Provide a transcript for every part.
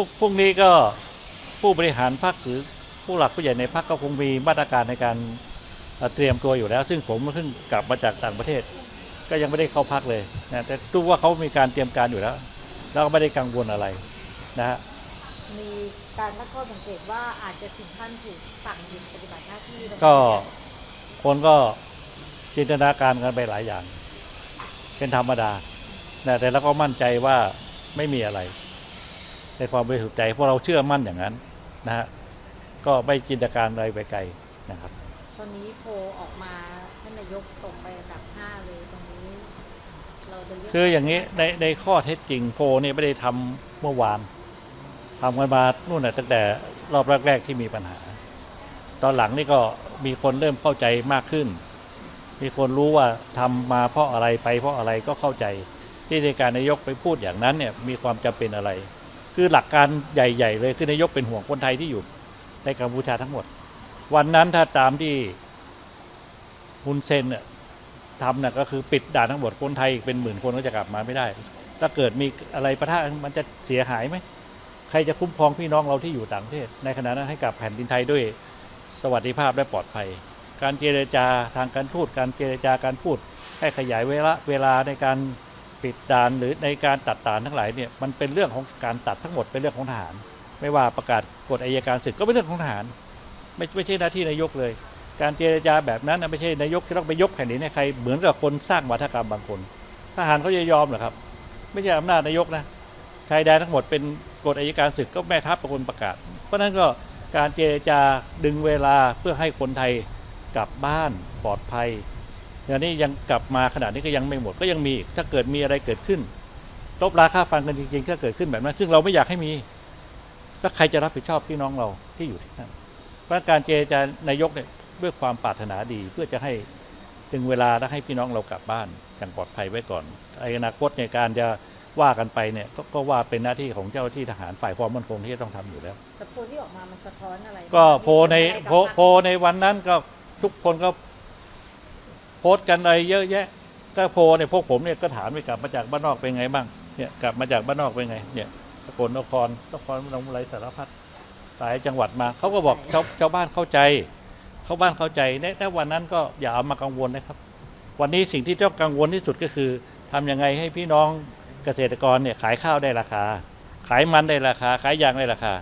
พวกพวกนี้ก็ผู้บริหารพรรคหรือผู้หลักผู้ใหญ่ในพรรคก็คงมีมาตรการในการเอ่อเตรียมตัวอยู่แล้ว ซึ่งผมเพิ่งกลับมาจากต่างประเทศ ก็ยังไม่ได้เข้าพักเลยนะแต่รู้ว่าเขามีการเตรียมการอยู่แล้ว แล้วก็ไม่ได้กังวลอะไรนะฮะมีการตั้งข้อสังเกตว่าอาจจะถึงขั้นถูกสั่งหยุดปฏิบัติหน้าที่ตรงนี้ก็คนก็จินตนาการกันไปหลายอย่าง เป็นธรรมดานะแต่เราก็มั่นใจว่าไม่มีอะไร ในความบริสุทธิ์ใจเพราะเราเชื่อมั่นอย่างนั้นนะฮะก็ไม่จินตนาการอะไรไปไกลนะครับ ตอนนี้โพลออกมาท่านนายกตกไปอันดับห้าเลยตรงนี้เราจะเรียกคืออย่างนี้ในในข้อเท็จจริงโพลเนี่ยไม่ได้ทำเมื่อวานทำกันมานู่นน่ะตั้งแต่รอบแรกๆที่มีปัญหา ตอนหลังนี่ก็มีคนเริ่มเข้าใจมากขึ้น มีคนรู้ว่าทำมาเพราะอะไรไปเพราะอะไรก็เข้าใจที่ในการนายกไปพูดอย่างนั้นเนี่ยมีความจำเป็นอะไร คือหลักการใหญ่ ๆ เลยคือนายกเป็นห่วงคนไทยที่อยู่ในกัมพูชาทั้งหมด วันนั้นถ้าตามที่ฮุนเซนเนี่ยทำน่ะก็คือปิดด่านทั้งหมดคนไทยเป็นหมื่นคนก็จะกลับมาไม่ได้ ถ้าเกิดมีอะไรประทะมันจะเสียหายไหมใครจะคุ้มครองพี่น้องเราที่อยู่ต่างประเทศ ในขณะนั้นให้กลับแผ่นดินไทยด้วยสวัสดิภาพและปลอดภัย การเจรจาทางการทูตการเจรจาการพูดให้ขยายเวลาเวลาในการ ปิดด่านหรือในการตัดด่านทั้งหลายเนี่ยมันเป็นเรื่องของการตัดทั้งหมดเป็นเรื่องของทหาร ไม่ว่าประกาศกฎอัยการศึกก็เป็นเรื่องของทหาร ไม่ไม่ใช่หน้าที่นายกเลย การเจรจาแบบนั้นไม่ใช่นายกที่ต้องไปยกแผ่นดินให้ใครเหมือนกับคนสร้างวัฒกรรมบางคน ทหารเขาจะยอมเหรอครับ ไม่ใช่อำนาจนายกนะชายแดนทั้งหมดเป็นกฎอัยการศึกก็แม่ทัพเป็นคนประกาศ เพราะฉะนั้นก็การเจรจาดึงเวลาเพื่อให้คนไทยกลับบ้านปลอดภัย อย่างนี้ยังกลับมาขนาดนี้ก็ยังไม่หมดก็ยังมีอีกถ้าเกิดมีอะไรเกิดขึ้นลบราค่าฟังกันจริงๆถ้าเกิดขึ้นแบบนั้น ซึ่งเราไม่อยากให้มีแล้วใครจะรับผิดชอบพี่น้องเราที่อยู่ที่นั่นเพราะฉะนั้นการเจรจานายกเนี่ยด้วยความปรารถนาดีเพื่อจะให้ถึงเวลาและให้พี่น้องเรากลับบ้านอย่างปลอดภัยไว้ก่อนไอ้อนาคตในการจะว่ากันไปเนี่ยกก็ว่าเป็นหน้าที่ของเจ้าหน้าที่ทหารฝ่ายความมั่นคงที่จะต้องทำอยู่แล้วแต่โพลที่ออกมามันสะท้อนอะไรก็โพลในมีผลอะไรกับโพลพรรคโพลในวันนั้นก็ทุกคนก็ โพสต์กันอะไรเยอะแยะก็โพลเนี่ยพวกผมเนี่ยก็ถามไปกลับมาจากบ้านนอกเป็นไงบ้างเนี่ยกลับมาจากบ้านนอกเป็นไงเนี่ยสกลนครนครพนมอะไรสารพัดหลายจังหวัดมาเขาก็บอกชาวชาวบ้านเข้าใจชาวบ้านเข้าใจในแต่วันนั้นก็อย่าเอามากังวลนะครับ วันนี้สิ่งที่เจ้ากังวลที่สุดก็คือทำยังไงให้พี่น้องเกษตรกรเนี่ยขายข้าวได้ราคา ขายมันได้ราคา ขายยางได้ราคา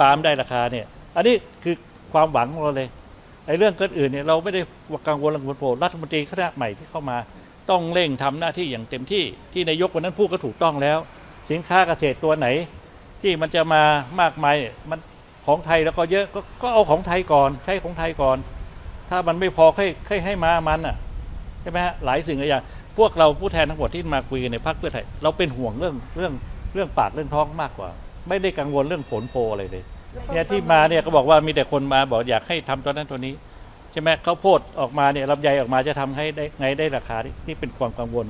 ปาล์มได้ราคาเนี่ย อันนี้คือความหวังของเราเลย ไอ้เรื่องเกิดอื่นเนี่ยเราไม่ได้กังวลเรื่องผลโผล่รัฐมนตรีคณะใหม่ที่เข้ามาต้องเร่งทำหน้าที่อย่างเต็มที่ที่นายกวันนั้นพูดก็ถูกต้องแล้ว สินค้าเกษตรตัวไหน ที่มันจะมามากมายเนี่ยมันของไทยแล้วก็เยอะก็ก็เอาของไทยก่อนใช้ของไทยก่อน ถ้ามันไม่พอให้ให้ให้มามันอะใช่ไหมฮะหลายสิ่งหลายอย่างพวกเราผู้แทนทั้งหมดที่มาคุยกันในพรรคเพื่อไทยเราเป็นห่วงเรื่องเรื่องเรื่องปากเรื่องท้องมากกว่า ไม่ได้กังวลเรื่องผลโพลอะไรเลย เนี่ยที่มาเนี่ยก็บอกว่ามีแต่คนมาบอกอยากให้ทำตัวนั้นตัวนี้ใช่ไหมเขาวโพดออกมาเนี่ยลำไยออกมาจะทำให้ได้ไงได้ราคานี่นี่เป็นความกังวล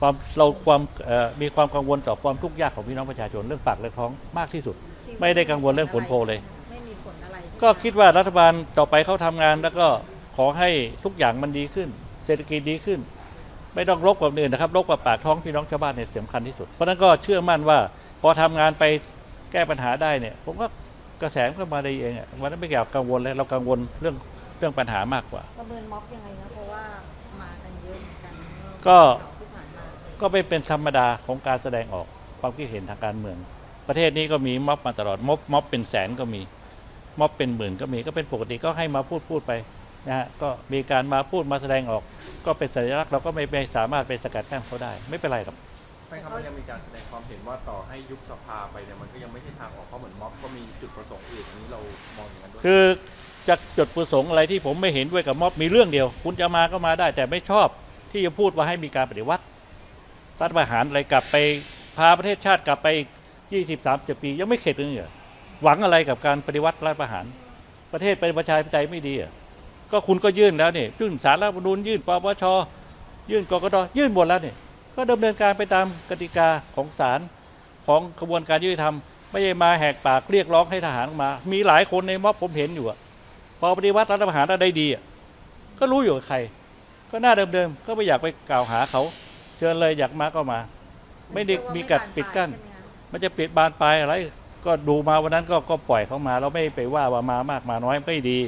ความเราความเอ่อมีความกังวลต่อความทุกข์ยากของพี่น้องประชาชนเรื่องปากเรื่องท้องมากที่สุด ไม่ได้กังวลเรื่องผลโพลเลยไม่มีผลอะไรก็คิดว่ารัฐบาลต่อไปเขาทำงานแล้วก็ขอให้ทุกอย่างมันดีขึ้น เศรษฐกิจดีขึ้น ไม่ต้องรบกับคนอื่นนะครับรบกับปากท้องพี่น้องชาวบ้านเนี่ยสำคัญที่สุดเพราะฉะนั้นก็เชื่อมั่นว่าพอทำงานไปแก้ปัญหาได้เนี่ยผมว่า กระแสมันก็มาได้เองอะวันนั้นไม่เกี่ยวกับกังวลเลยเรากังวลเรื่องเรื่องปัญหามากกว่า ประเมินม็อบยังไงนะเพราะว่ามากันเยอะเหมือนกันเมื่อก็เสาร์ที่ผ่านมาก็ไม่เป็นธรรมดาของการแสดงออกความคิดเห็นทางการเมือง ประเทศนี้ก็มีม็อบมาตลอดม็อบม็อบเป็นแสนก็มีม็อบเป็นหมื่นก็มีก็เป็นปกติก็ให้มาพูดพูดไปนะฮะก็มีการมาพูดมาแสดงออก ก็เป็นสัญลักษณ์เราก็ไม่ไม่สามารถไปสกัดกั้นเขาได้ ไม่เป็นไรหรอก ไม่ครับมันยังมีการแสดงความเห็นว่าต่อให้ยุบสภาไปเนี่ยมันก็ยังไม่ใช่ทางออกเพราะเหมือนม็อบก็มีจุดประสงค์อื่นอันนี้เรามองอย่างนั้นด้วยคือจะจุดประสงค์อะไรที่ผมไม่เห็นด้วยกับม็อบมีเรื่องเดียว คุณจะมาก็มาได้ แต่ไม่ชอบที่จะพูดว่าให้มีการปฏิวัติรัฐประหารอะไรกลับไปพาประเทศชาติกลับไปยี่สิบสามเจ็ดปี ยังไม่เข็ดเลยเหรอหวังอะไรกับการปฏิวัติรัฐประหาร ประเทศเป็นประชาธิปไตยไม่ดีเหรอก็คุณก็ยื่นแล้วเนี่ยยื่นสารรัฐธรรมนูญยื่นปปชยื่นกกตยื่นหมดแล้วเนี่ย ก็ดำเนินการไปตามกติกาของศาลของกระบวนการยุติธรรม ไม่ใช่มาแหกปากเรียกร้องให้ทหารมา มีหลายคนในม็อบผมเห็นอยู่พอปฏิวัติรัฐประหารได้ดีก็รู้อยู่กับใคร ก็หน้าเดิมๆก็ไม่อยากไปกล่าวหาเขา เชิญเลยอยากมาก็มา ไม่ได้มีกัดปิดกั้นมันจะปิดบานปลายอะไร ก็ดูมาวันนั้นก็ก็ปล่อยเขามาเราไม่ไปว่าว่ามามากมาน้อยไม่ดี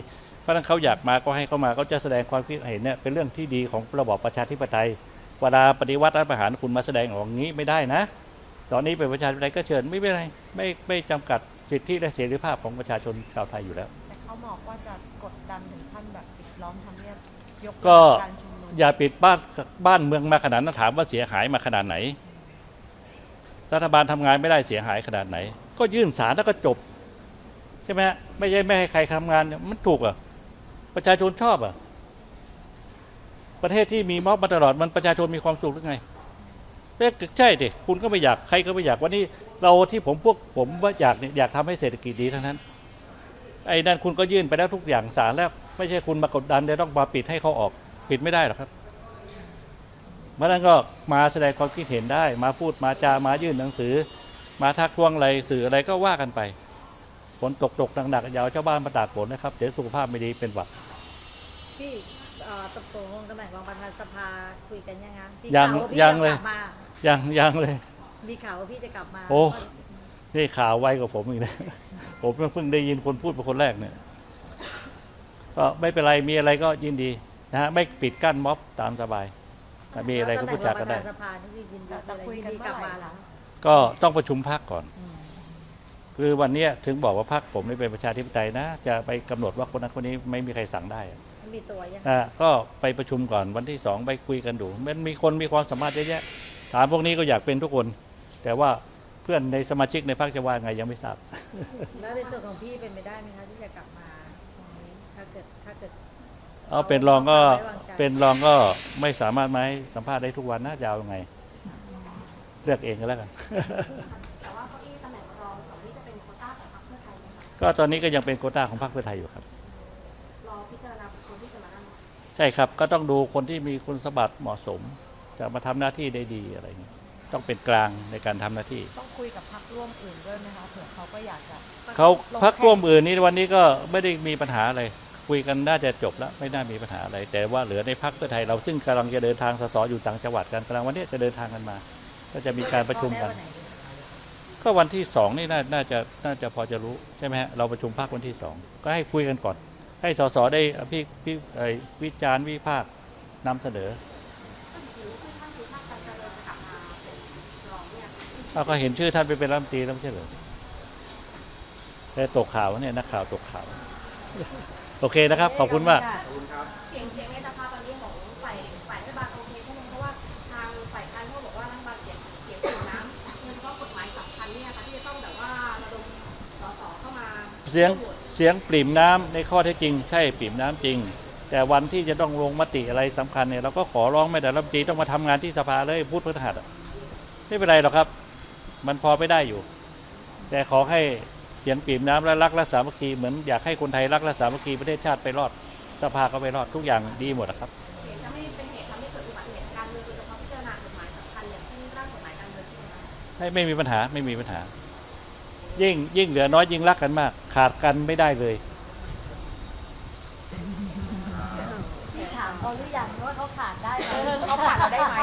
เพราะนั้นเขาอยากมาก็ให้เขามาเขาจะแสดงความคิดเห็นเนี่ยเป็นเรื่องที่ดีของระบอบประชาธิปไตย เวลาปฏิวัติรัฐประหารคุณมาแสดงออกอย่างนี้ไม่ได้นะ ตอนนี้เป็นประชาธิปไตยก็เชิญไม่เป็นไรไม่ไม่จำกัดสิทธิและเสรีภาพของประชาชนชาวไทยอยู่แล้ว แต่เขาบอกว่าจะกดดันถึงขั้นแบบปิดล้อมทำเนียบยกก็เลิการชุมนุมอย่าปิดบ้านบ้านเมืองมาขนาดนั้นถามว่าเสียหายมาขนาดไหน รัฐบาลทำงานไม่ได้เสียหายขนาดไหน ก็ยื่นสารแล้วก็จบ ใช่ไหมฮะไม่ใช่ไม่ให้ใครทำงานเนี่ยมันถูกเหรอะประชาชนชอบเหรอะ ประเทศที่มีม็อบมาตลอดมันประชาชนมีความสุขหรือไงใช่ดิคุณก็ไม่อยากใครก็ไม่อยากวันนี้เราที่ผมพวกผมว่าอยากเนี่ยอยากทำให้เศรษฐกิจดีเทั้งนั้น ไอ้นั่นคุณก็ยื่นไปแล้วทุกอย่างสารแล้ว ไม่ใช่คุณมากดดันเดี๋ยวต้องมาปิดให้เขาออกปิดไม่ได้หรอกครับเพราะนั้นก็มาแสดงความคิดเห็นได้ มาพูดมาจามายื่นหนังสือ มาทักท้วงอะไรสื่ออะไรก็ว่ากันไปฝนตกตกหนักๆอยาวชาวบ้านมาตากฝนนะครับเดี๋ยวสุขภาพไม่ดีเป็นหวัดพี่ อ่อตกลงลงตำแหน่งรองประธานสภาคุยกันยังไงพี่ยังข่าวว่าพี่ยังจะเลยกลับมายังยังเลย มีข่าวว่าพี่จะกลับมาโอ้ นี่ข่าวไวกว่าผมอีกนะ ผมเพิ่งได้ยินคนพูดเป็นคนแรกเนี่ย ก็ไม่เป็นไรมีอะไรก็ยินดีนะฮะไม่ปิดกั้นม็อบตามสบายถ้ามีอะไรก็พูดจากันได้ แล้วตำแหน่งรองประธานสภานี่พี่ยินดีจะเลยคุยกันพี่เมื่กอลับไหร่มาแล้คะวก็ต้องประชุมพักก่อน อืม คือวันเนี้ยถึงบอกว่าพักผมนี่เป็นประชาธิปไตยนะ จะไปกำหนดว่าคนนั้นคนนี้ไม่มีใครสั่งได้อะ มีตัวยังอะก็ไปประชุมก่อนวันที่สองไปคุยกันดู มันมีคนมีความสามารถเยอะแยะถามพวกนี้ก็อยากเป็นทุกคน แต่ว่าเพื่อนในสมาชิกในพรรคจะว่าไงยังไม่ทราบ แล้วในส่วนของพี่เป็นไปได้ไหมคะที่จะกลับมาตรงนี้ถ้าเกิดถ้าเกิด เอาเป็นรองก็เอาไว้วางใจ เป็นรองก็ไม่สามารถมาให้สัมภาษณ์ได้ทุกวันนะจะเอายังไง เลือกเองก็แล้วกัน แต่ว่าเก้าอี้ตำแหน่งรองของนี่จะเป็นโควต้าของพรรคเพื่อไทยไหมคะก็ตอนนี้ก็ยังเป็นโควต้าของพรรคเพื่อไทยอยู่ครับ รอพิจารณาคนที่จะมานั่ง ใช่ครับก็ต้องดูคนที่มีคุณสมบัติเหมาะสม จะมาทำหน้าที่ได้ดีอะไรอย่างเงี้ยต้องเป็นกลางในการทำหน้าที่ ต้องคุยกับพรรคร่วมอื่นด้วยไหมคะเผื่อเขาก็อยากจะเขาลงพักแข่งร่วมอื่นนี้วันนี้ก็ไม่ได้มีปัญหาอะไรคุยกันน่าจะจบแล้วไม่น่ามีปัญหาอะไร แต่ว่าเหลือในพักเพื่อไทยเราซึ่งกำลังจะเดินทางสสอยู่ต่างจังหวัดกันกำลังวันนี้จะเดินทางกันมา ก็จะมีการประชุมกันได้วัไหดีก็วันที่สองนี่น่าน่าจะน่าจะพอจะรู้ใช่ไหมฮะเราประชุมพักวันที่สองก็ให้คุยกันก่อน ให้สสได้พี่พี่เอ่อวิจารณ์วิพากษ์นำเสนอก็ถือชื่อท่านคือท่านการเจริญจะกลับมาเป็นรองเนี่ยเราก็เห็นชื่อท่านไปเป็นรัฐมนตรีแล้วไม่ใช่เหรอแต่ตกข่าวเนี่ยนักข่าวตกข่าว โอเคนะครับ ขอบคุณมากะเสียงเสียงในสภาตอนนี้ของฝ่ายฝ่ายรัฐบาลโอเคใช่ไหมเพราะว่าทางฝ่ายค้านเขาบอกว่ารัฐบาลเสียงเสียงถึงน้ำโดยเฉพาะกฎหมายสำคัญเนี่ยค่ะที่จะต้องแบบว่าระดมสสเข้ามาเสียงเสียงปริ่มน้ำในข้อเท็จจริง ใช่ปริ่มน้ำจริง แต่วันที่จะต้องลงมติอะไรสำคัญเนี่ยเราก็ขอร้องไม่แต่รัฐมนตรีต้องมาทำงานที่สภาเลยพูดพฤหัสอะไม่เป็นไรหรอกครับ มันพอไปได้อยู่ แต่ขอให้เสียงปริ่มน้ำและรักและสามัคคีเหมือนอยากให้คนไทยรักและสามัคคีประเทศชาติไปรอดสภาก็ไปรอดทุกอย่างดีหมดอะครับให้ไม่มีปัญหาไม่มีปัญหา ยิ่งยิ่งเหลือน้อยยิ่งรักกันมาก ขาดกันไม่ได้เลยพี่ถามเขาหรือยังว่าเขาขาดได้ไหมเขาผ่านเราได้ไหม